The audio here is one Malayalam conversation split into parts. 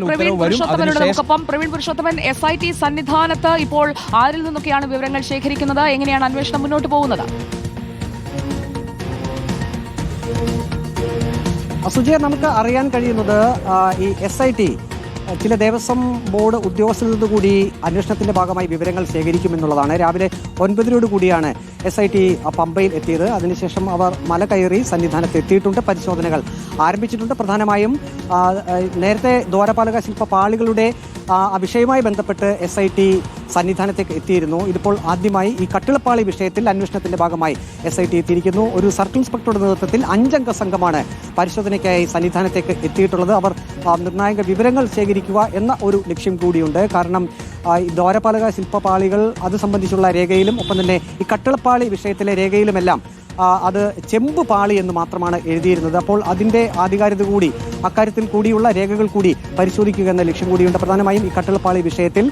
പ്രവീൺ പുരുഷോത്തമനോട് നമുക്കൊപ്പം Praveen Purushothaman S I T സന്നിധാനത്ത് ഇപ്പോൾ ആരിൽ നിന്നൊക്കെയാണ് വിവരങ്ങൾ ശേഖരിക്കുന്നത്? എങ്ങനെയാണ് അന്വേഷണം മുന്നോട്ട് പോകുന്നത്? സുജയ നമുക്ക് അറിയാൻ കഴിയുന്നത് ഈ എസ് ഐ ടി ചില ദേവസ്വം ബോർഡ് ഉദ്യോഗസ്ഥരിൽ നിന്ന് കൂടി അന്വേഷണത്തിന്റെ ഭാഗമായി വിവരങ്ങൾ ശേഖരിക്കുമെന്നുള്ളതാണ്. രാവിലെ ഒൻപതിനോട് കൂടിയാണ് എസ് ഐ ടി പമ്പയിൽ എത്തിയത്. അതിനുശേഷം അവർ മല കയറി സന്നിധാനത്ത് എത്തിയിട്ടുണ്ട്. പരിശോധനകൾ ആരംഭിച്ചിട്ടുണ്ട്. പ്രധാനമായും നേരത്തെ ദ്വാരപാലക ശില്പ പാളികളുടെ വിഷയവുമായി ബന്ധപ്പെട്ട് എസ് ഐ ടി സന്നിധാനത്തേക്ക് എത്തിയിരുന്നു. ഇതിപ്പോൾ ആദ്യമായി ഈ കട്ടിളപ്പാളി വിഷയത്തിൽ അന്വേഷണത്തിന്റെ ഭാഗമായി എസ് ഐ ടി എത്തിയിരിക്കുന്നു. ഒരു സർക്കിൾ ഇൻസ്പെക്ടറുടെ നേതൃത്വത്തിൽ അഞ്ചംഗ സംഘമാണ് പരിശോധനയ്ക്കായി സന്നിധാനത്തേക്ക് എത്തിയിട്ടുള്ളത്. അവർ നിർണായക വിവരങ്ങൾ ശേഖരിക്കുക എന്ന ഒരു ലക്ഷ്യം കൂടിയുണ്ട്. കാരണം ദ്വാരപാലക ശില്പപാളികൾ അത് സംബന്ധിച്ചുള്ള രേഖയിലും ഒപ്പം തന്നെ ഈ കട്ടിളപ്പാളി വിഷയത്തിലെ രേഖയിലുമെല്ലാം അത് ചെമ്പ് പാളി എന്ന് മാത്രമാണ് എഴുതിയിരുന്നത്. അപ്പോൾ അതിന്റെ ആധികാരികത കൂടി അക്കാര്യത്തിൽ കൂടിയുള്ള രേഖകൾ കൂടി പരിശോധിക്കുക എന്ന ലക്ഷ്യം കൂടിയുണ്ട്. പ്രധാനമായും ഈ കട്ടിളപ്പാളി വിഷയത്തിൽ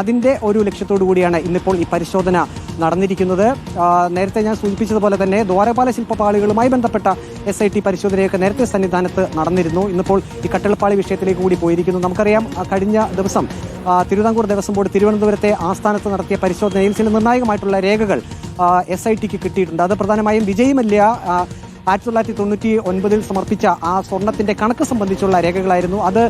അതിന്റെ ഒരു ലക്ഷ്യത്തോടു കൂടിയാണ് ഇന്നിപ്പോൾ ഈ പരിശോധന നടന്നിരിക്കുന്നത്. നേരത്തെ ഞാൻ സൂചിപ്പിച്ചതുപോലെ തന്നെ ദ്വാരപാല ശില്പപാളികളുമായി ബന്ധപ്പെട്ട എസ് ഐ ടി പരിശോധനയൊക്കെ നേരത്തെ സന്നിധാനത്ത് നടന്നിരുന്നു. ഇന്നിപ്പോൾ ഈ കട്ടിളപ്പാളി വിഷയത്തിലേക്ക് കൂടി പോയിരിക്കുന്നു. നമുക്കറിയാം കഴിഞ്ഞ ദിവസം തിരുവിതാംകൂർ ദേവസ്വം ബോർഡ് തിരുവനന്തപുരത്തെ ആസ്ഥാനത്ത് നടത്തിയ പരിശോധനയിൽ ചില നിർണായകമായിട്ടുള്ള രേഖകൾ എസ് ഐ ടിക്ക് കിട്ടിയിട്ടുണ്ട്. അത് പ്രധാനമായും വിജയ് മല്യ ആയിരത്തി തൊള്ളായിരത്തി തൊണ്ണൂറ്റി ഒൻപതിൽ സമർപ്പിച്ച ആ സ്വർണത്തിന്റെ കണക്ക് സംബന്ധിച്ചുള്ള രേഖകളായിരുന്നു. അത്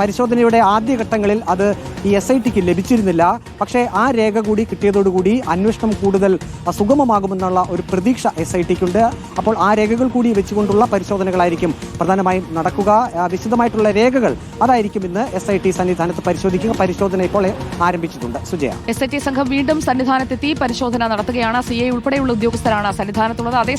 പരിശോധനയുടെ ആദ്യഘട്ടങ്ങളിൽ അത് ഈ എസ് ഐ ടിക്ക് ലഭിച്ചിരുന്നില്ല. പക്ഷേ ആ രേഖ കൂടി കിട്ടിയതോടുകൂടി അന്വേഷണം കൂടുതൽ സുഗമമാകുമെന്നുള്ള ഒരു പ്രതീക്ഷ എസ് ഐ ടിക്കുണ്ട് അപ്പോൾ ആ രേഖകൾ കൂടി വെച്ചുകൊണ്ടുള്ള പരിശോധനകളായിരിക്കും പ്രധാനമായും നടക്കുക. വിശദമായിട്ടുള്ള രേഖകൾ അതായിരിക്കും ഇന്ന് എസ് ഐ ടി സന്നിധാനത്ത് പരിശോധിക്കുക. പരിശോധന ഇപ്പോൾ ആരംഭിച്ചിട്ടുണ്ട്. സുജയ. എസ് ഐ ടി സംഘം വീണ്ടും സന്നിധാനത്തെത്തി പരിശോധന നടത്തുകയാണ്. സി ഐ ഉൾപ്പെടെയുള്ള ഉദ്യോഗസ്ഥരാണ് സന്നിധാനത്തുള്ളത്. അതേ